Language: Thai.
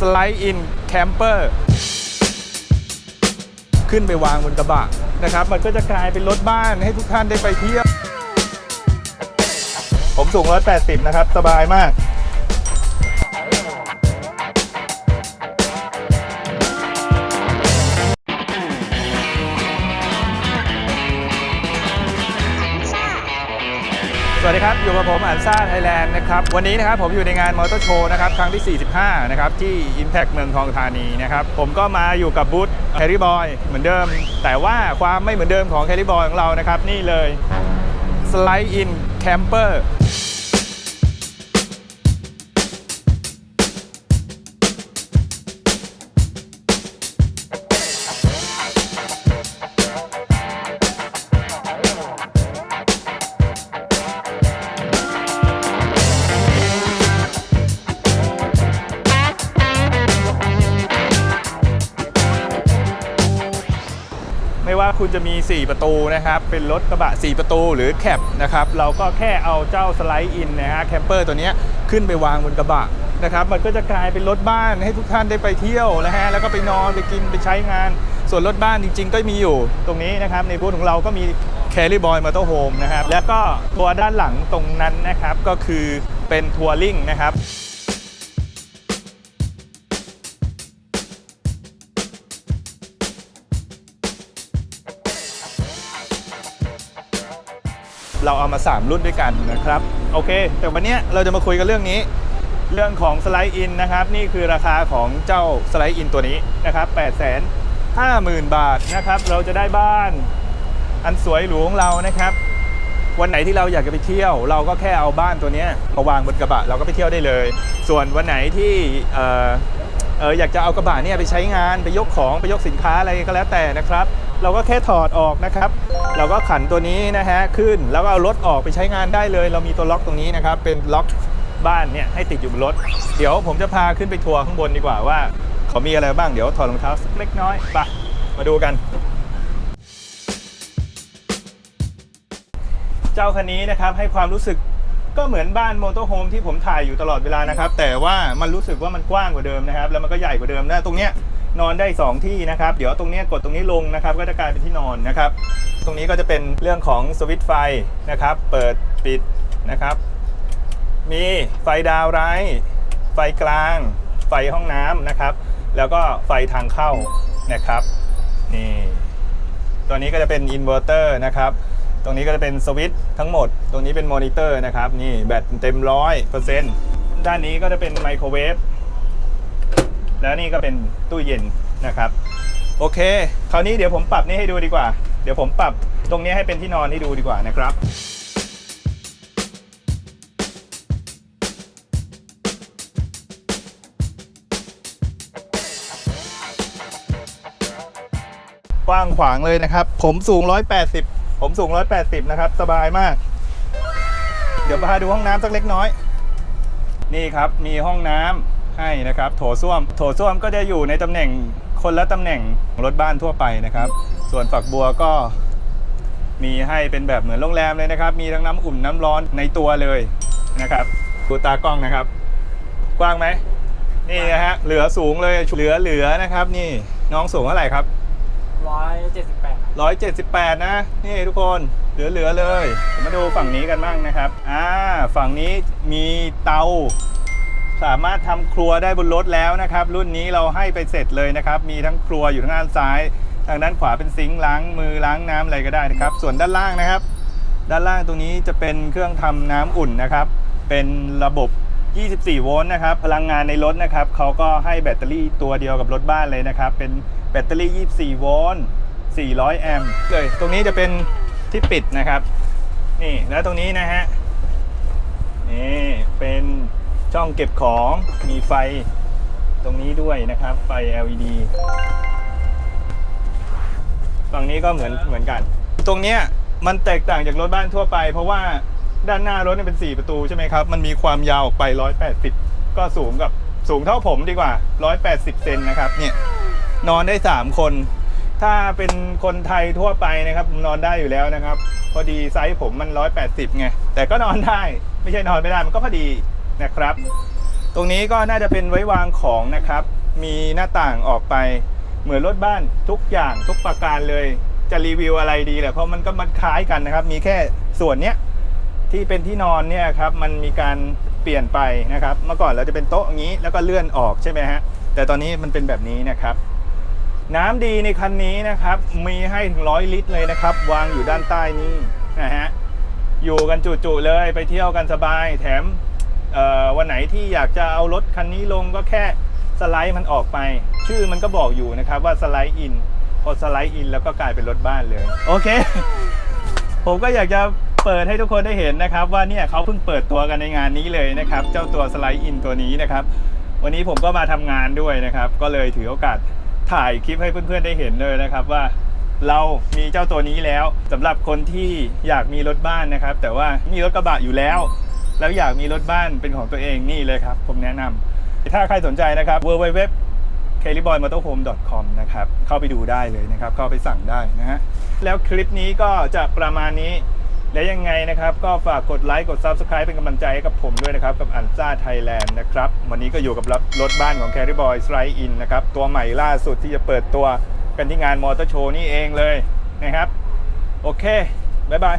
สไลด์อินแคมเปอร์ขึ้นไปวางบนกระบะนะครับ มันก็จะกลายเป็นรถบ้านให้ทุกท่านได้ไปเที่ยว ผมสูง 180 นะครับ สบายมาก อยู่กับผมอันซ่าไทยแลนด์นะครับ วันนี้นะครับผมอยู่ในงานมอเตอร์โชว์นะครับ ครั้งที่ 45 นะครับ ที่ Impact เมืองทองธานีนะครับ ผมก็มาอยู่กับบูธแคริบอยเหมือนเดิม แต่ว่าความไม่เหมือนเดิมของแคริบอยของเรานะครับ นี่เลย Slide in Camper ไม่ว่า คุณจะมี 4 ประตูนะครับ เป็นรถกระบะ 4 ประตูหรือแคปนะครับ เราก็แค่เอาเจ้าสไลด์อินนะฮะแคมเปอร์ตัวนี้ขึ้นไปวางบนกระบะนะครับ มันก็จะกลายเป็นรถบ้านให้ทุกท่านได้ไปเที่ยวนะฮะ แล้วก็ไปนอนไปกินไปใช้งาน ส่วนรถบ้านจริง ๆ ก็มีอยู่ตรงนี้นะครับ ในบูธของเราก็มี c a r r y Boy Motor Home นะครับ แล้วก็ตัวด้านหลังตรงนั้นนะครับ ก็คือเป็นทัวริงนะครับ เราเอามา 3 รุ่นด้วยกันนะครับ โอเค แต่วันนี้เราจะมาคุยกันเรื่องนี้ เรื่องของสไลด์อินนะครับ นี่คือราคาของเจ้าสไลด์อินตัวนี้นะครับ8 5 0 0 0 0 บาทนะครับ เราจะได้บ้านอันสวยหรูของเรานะครับ วันไหนที่เราอยากจะไปเที่ยว เราก็แค่เอาบ้านตัวนี้มาวางบนกระบะเราก็ไปเที่ยวได้เลย ส่วนวันไหนที่เอ่อเอออยากจะเอากระบะเนี่ยไปใช้งานไปยกของไปยกสินค้าอะไรก็แล้วแต่นะครับ เราก็แค่ถอดออกนะครับ เราก็ขันตัวนี้นะฮะขึ้นแล้วก็เอารถออกไปใช้งานได้เลย เรามีตัวล็อกตรงนี้นะครับ เป็นล็อกบ้านเนี่ยให้ติดอยู่บนรถ เดี๋ยวผมจะพาขึ้นไปทัวร์ข้างบนดีกว่าว่าเขามีอะไรบ้างเดี๋ยวถอดรองเท้าสักเล็กน้อยไปมาดูกัน เจ้าคันนี้นะครับให้ความรู้สึกก็เหมือนบ้านโมอเตโฮมที่ผมถ่ายอยู่ตลอดเวลานะครับ แต่ว่ามันรู้สึกว่ามันกว้างกว่าเดิมนะครับ แล้วมันก็ใหญ่กว่าเดิมนะตรงเนี้ย นอนได้ 2 ที่นะครับ เดี๋ยวตรงเนี้ยกดตรงนี้ลงนะครับ ก็จะกลายเป็นที่นอนนะครับ ตรงนี้ก็จะเป็นเรื่องของสวิตช์ไฟนะครับ เปิดปิดนะครับ มีไฟดาวไรท์ไฟกลาง ไฟห้องน้ำนะครับ แล้วก็ไฟทางเข้านะครับ นี่ ตัวนี้ก็จะเป็นอินเวอร์เตอร์นะครับตรงนี้ก็จะเป็นสวิตช์ทั้งหมด ตรงนี้เป็นมอนิเตอร์นะครับ นี่แบตเต็มร้อยเปอร์เซ็นต์ด้านนี้ก็จะเป็นไมโครเวฟ แล้วนี่ก็เป็นตู้เย็นนะครับ โอเค คราวนี้เดี๋ยวผมปรับนี่ให้ดูดีกว่า เดี๋ยวผมปรับตรงนี้ให้เป็นที่นอนให้ดูดีกว่านะครับกว้างขวางเลยนะครับ ผมสูง 180 ผมสูง 180 นะครับ สบายมาก เดี๋ยวพาดูห้องน้ำสักเล็กน้อย นี่ครับ มีห้องน้ำ ให้นะครับ โถส้วม โถส้วมก็จะอยู่ในตำแหน่งคนละตำแหน่งรถบ้านทั่วไปนะครับ ส่วนฝักบัวก็มีให้เป็นแบบเหมือนโรงแรมเลยนะครับ มีทั้งน้ำอุ่นน้ำร้อนในตัวเลยนะครับดูตากล้องนะครับ กว้างไหมนี่นะฮะเหลือสูงเลยเหลือเหลือนะครับ นี่น้องสูงเท่าไหร่ครับร้อยเจ็ดสิบแปด178นะ นี่ทุกคนเหลือๆเลยผมมาดูฝั่งนี้กันบ้างนะครับ อ่า ฝั่งนี้มีเตา สามารถทำครัวได้บนรถแล้วนะครับ รุ่นนี้เราให้ไปเสร็จเลยนะครับ มีทั้งครัวอยู่ทางด้านซ้าย ทางด้านขวาเป็นซิงค์ล้างมือล้างน้ำอะไรก็ได้นะครับ ส่วนด้านล่างนะครับ ด้านล่างตรงนี้จะเป็นเครื่องทำน้ำอุ่นนะครับ เป็นระบบ 24 โวลต์นะครับ พลังงานในรถนะครับเขาก็ให้แบตเตอรี่ตัวเดียวกับรถบ้านเลยนะครับ เป็นแบตเตอรี่ 24 โวลต์ 400 แอมป์เลย ตรงนี้จะเป็นที่ปิดนะครับ นี่ แล้วตรงนี้นะฮะ นี่ เป็น ช่องเก็บของมีไฟตรงนี้ด้วยนะครับ ไฟ LED ฝั่งนี้ก็เหมือนเหมือนกัน ตรงเนี้ยมันแตกต่างจากรถบ้านทั่วไป เพราะว่าด้านหน้ารถเนี่ยเป็น 4 ประตูใช่ไหมครับ มันมีความยาวออกไป 180 ก็สูงกับสูงเท่าผมดีกว่า 180 เซนนะครับ เนี่ย นอนได้ 3 คน ถ้าเป็นคนไทยทั่วไปนะครับนอนได้อยู่แล้วนะครับ พอดีไซส์ผมมัน 180 ไง แต่ก็นอนได้ ไม่ใช่นอนไม่ได้ มันก็พอดี นะครับ ตรงนี้ก็น่าจะเป็นไว้วางของนะครับ มีหน้าต่างออกไปเหมือนรถบ้านทุกอย่างทุกประการเลยจะรีวิวอะไรดีแหละเพราะมันก็มันคล้ายกันนะครับ มีแค่ส่วนเนี้ยที่เป็นที่นอนเนี่ยครับมันมีการเปลี่ยนไปนะครับ เมื่อก่อนเราจะเป็นโต๊ะอย่างนี้แล้วก็เลื่อนออกใช่ไหมฮะแต่ตอนนี้มันเป็นแบบนี้นะครับ น้ำดีในคันนี้นะครับ มีให้ถึงร้อยลิตรเลยนะครับ วางอยู่ด้านใต้นี้นะฮะอยู่กันจุๆเลยไปเที่ยวกันสบายแถม วันไหนที่อยากจะเอารถคันนี้ลงก็แค่สไลด์มันออกไป ชื่อมันก็บอกอยู่นะครับว่าสไลด์อินพอสไลด์อินแล้วก็กลายเป็นรถบ้านเลย โอเค ผมก็อยากจะเปิดให้ทุกคนได้เห็นนะครับ ว่าเนี่ยเขาเพิ่งเปิดตัวกันในงานนี้เลยนะครับ เจ้าตัวสไลด์อินตัวนี้นะครับ วันนี้ผมก็มาทำงานด้วยนะครับ ก็เลยถือโอกาสถ่ายคลิปให้เพื่อนๆได้เห็นเลยนะครับว่าเรามีเจ้าตัวนี้แล้วสำหรับคนที่อยากมีรถบ้านนะครับ แต่ว่ามีรถกระบะอยู่แล้ว แล้วอยากมีรถบ้านเป็นของตัวเองนี่เลยครับ ผมแนะนำถ้าใครสนใจนะครับ w w w c a r r y b o y m o t o r h o m e c o m นะครับ เข้าไปดูได้เลยนะครับ เข้าไปสั่งได้นะฮะ แล้วคลิปนี้ก็จะประมาณนี้ และยังไงนะครับ ก็ฝากกดไลค์ กด Subscribe เป็นกำลังใจให้กับผมด้วยนะครับ กับอันซ่าไทยแลนด์นะครับ วันนี้ก็อยู่กับรถบ้านของ Carry Boy s r i d e In นะครับ ตัวใหม่ล่าสุดที่จะเปิดตัวกันที่งานมอเตอร์โชว์นี่เองเลยนะครับ โอเค บ๊ายบาย